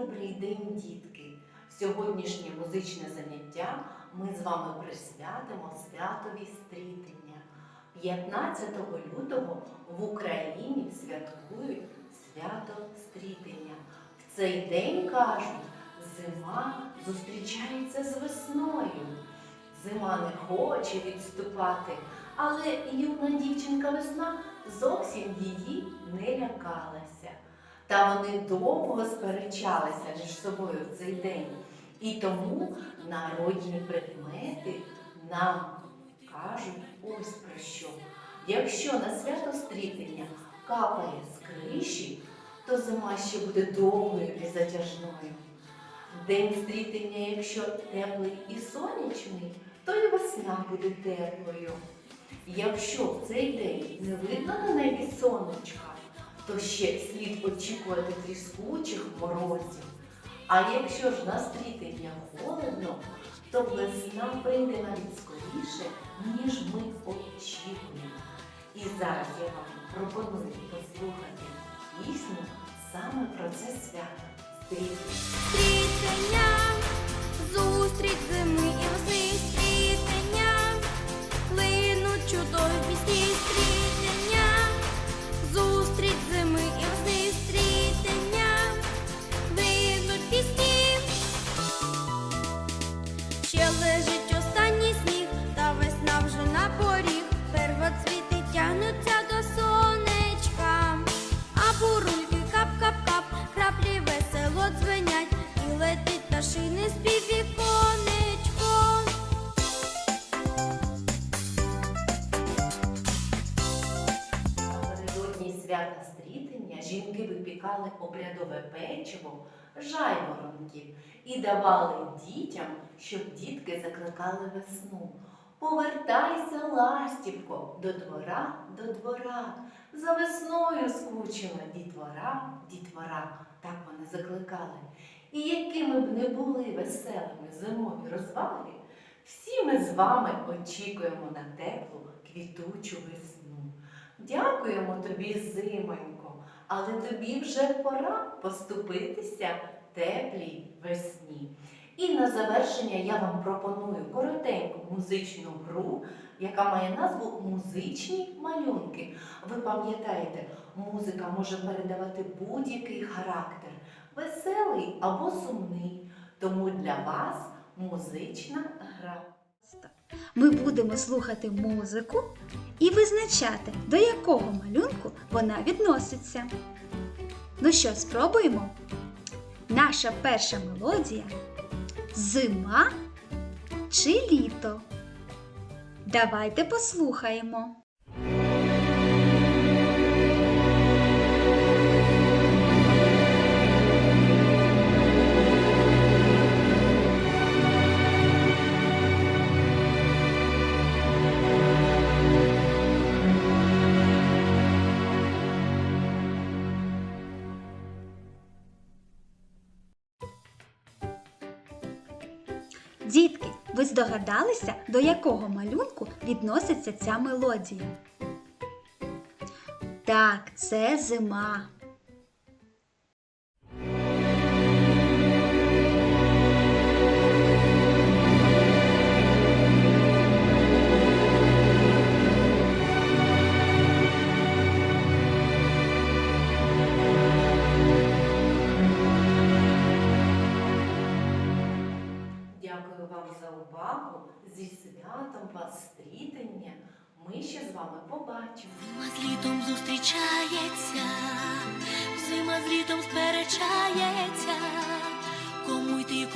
добрий день, дітки! Сьогоднішнє музичне заняття ми з вами присвятимо святові стрітення. 15 лютого в Україні святкують свято стрітення. В цей день кажуть, зима зустрічається з весною. Зима не хоче відступати, але юна дівчинка весна зовсім її не лякалася. Та вони довго сперечалися між собою в цей день. І тому народні предмети нам кажуть ось про що. Якщо на свято стрітення капає з криші, то зима ще буде довгою і затяжною. День стрітення, якщо теплий і сонячний, то і весна буде теплою. Якщо в цей день не видно на небі сонечка, то ще слід очікувати тріскучих морозів. А якщо ж настріти стрітення холодно, то весна прийде навіть скоріше, ніж ми очікуємо. І зараз я вам пропоную послухати пісню саме про це свято. Стрітення. Ще лежить останній сніг, та весна вже на поріг. Первоцвіти тягнуться до сонечка, а бурульки кап-кап-кап, краплі весело дзвенять, і летить пташиний спів віконечко. Напередодні свята жінки випікали обрядове печиво жайворонків і давали дітям, щоб дітки закликали весну. Повертайся, ластівко, до двора, до двора. За весною скучила дітвора, дітвора, так вони закликали. І якими б не були веселими зимові розваги, всі ми з вами очікуємо на теплу квітучу весну. Дякуємо тобі, зимонько, але тобі вже пора поступитися теплій весні. І на завершення я вам пропоную коротеньку музичну гру, яка має назву Музичні малюнки. Ви пам'ятаєте, музика може передавати будь-який характер, веселий або сумний. Тому для вас музична гра. Ми будемо слухати музику і визначати, до якого малюнку вона відноситься. Ну що, спробуємо? Наша перша мелодія зима чи літо. Давайте послухаємо. Дітки, ви здогадалися, до якого малюнку відноситься ця мелодія? Так, це зима. Дякую вам за увагу. Зі святом вас стрітення. Ми ще з вами побачимо. Зима з літом зустрічається, зима з літом сперечається, кому йти,